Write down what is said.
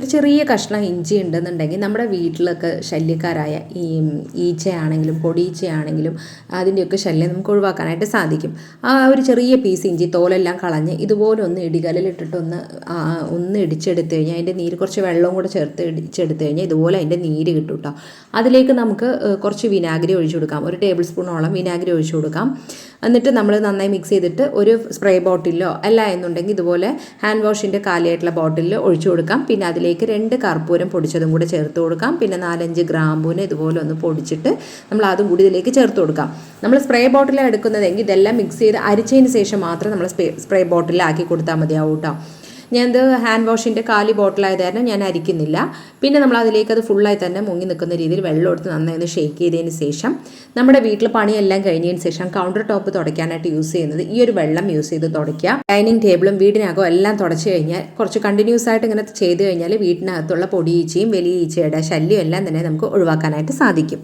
ഒരു ചെറിയ കഷ്ണം ഇഞ്ചി ഉണ്ടെന്നുണ്ടെങ്കിൽ നമ്മുടെ വീട്ടിലൊക്കെ ശല്യക്കാരായ ഈ ഈച്ചയാണെങ്കിലും പൊടിയീച്ചയാണെങ്കിലും അതിന്റെയൊക്കെ ശല്യം നമുക്ക് ഒഴിവാക്കാനായിട്ട് സാധിക്കും. ആ ഒരു ചെറിയ പീസ് ഇഞ്ചി തോലെല്ലാം കളഞ്ഞ് ഇതുപോലെ ഒന്ന് ഇടികല്ലിലിട്ടിട്ട് ഒന്ന് ഒന്ന് ഇടിച്ചെടുത്ത് കഴിഞ്ഞാൽ അതിന്റെ നീര് കുറച്ച് വെള്ളവും കൂടെ ചേർത്ത് ഇടിച്ചെടുത്ത് കഴിഞ്ഞാൽ ഇതുപോലെ അതിന്റെ നീര് കിട്ടും കേട്ടോ അതിലേക്ക് നമുക്ക് കുറച്ച് വിനാഗിരി ഒഴിച്ചു കൊടുക്കാം. ഒരു ടേബിൾ സ്പൂണോളം വിനാഗിരി ഒഴിച്ചു കൊടുക്കാം. എന്നിട്ട് നമ്മൾ നന്നായി മിക്സ് ചെയ്തിട്ട് ഒരു സ്പ്രേ ബോട്ടിലോ അല്ല എന്നുണ്ടെങ്കിൽ ഇതുപോലെ ഹാൻഡ് വാഷിന്റെ കാലിയായിട്ടുള്ള ബോട്ടിലിൽ ഒഴിച്ചു കൊടുക്കാം. പിന്നെ അതിലേക്ക് രണ്ട് കർപ്പൂരം പൊടിച്ചതും കൂടെ ചേർത്ത് കൊടുക്കാം. പിന്നെ നാലഞ്ച് ഗ്രാമ്പൂന് ഇതുപോലെ ഒന്ന് പൊടിച്ചിട്ട് നമ്മൾ അതും കൂടി ഇതിലേക്ക് ചേർത്ത് കൊടുക്കാം. നമ്മൾ സ്പ്രേ ബോട്ടിലാണ് എടുക്കുന്നതെങ്കിൽ ഇതെല്ലാം മിക്സ് ചെയ്ത് അരിച്ചതിന് ശേഷം മാത്രം നമ്മൾ സ്പ്രേ ബോട്ടിലാക്കി കൊടുത്താൽ മതിയാവും കേട്ടോ ഞാനത് ഹാൻഡ് വാഷിന്റെ കാലി ബോട്ടിലായത് കാരണം ഞാൻ അരിക്കുന്നില്ല. പിന്നെ നമ്മൾ അതിലേക്ക് അത് ഫുള്ളായി തന്നെ മുങ്ങി നിൽക്കുന്ന രീതിയിൽ വെള്ളം എടുത്ത് നന്നായി ഒന്ന് ഷേക്ക് ചെയ്തതിന് ശേഷം നമ്മുടെ വീട്ടിൽ പണിയെല്ലാം കഴിഞ്ഞതിന് ശേഷം കൗണ്ടർ ടോപ്പ് തുടയ്ക്കാനായിട്ട് യൂസ് ചെയ്യുന്നത് ഈ ഒരു വെള്ളം യൂസ് ചെയ്ത് തുടയ്ക്കുക. ഡൈനിങ് ടേബിളും വീടിനകം എല്ലാം തുടച്ചു കഴിഞ്ഞാൽ കുറച്ച് കണ്ടിന്യൂസ് ആയിട്ട് ഇങ്ങനെ ചെയ്ത് കഴിഞ്ഞാൽ വീട്ടിനകത്തുള്ള പൊടി ഈച്ചയും വലിയ ഈച്ചയുടെ ശല്യം എല്ലാം തന്നെ നമുക്ക് ഒഴിവാക്കാനായിട്ട് സാധിക്കും.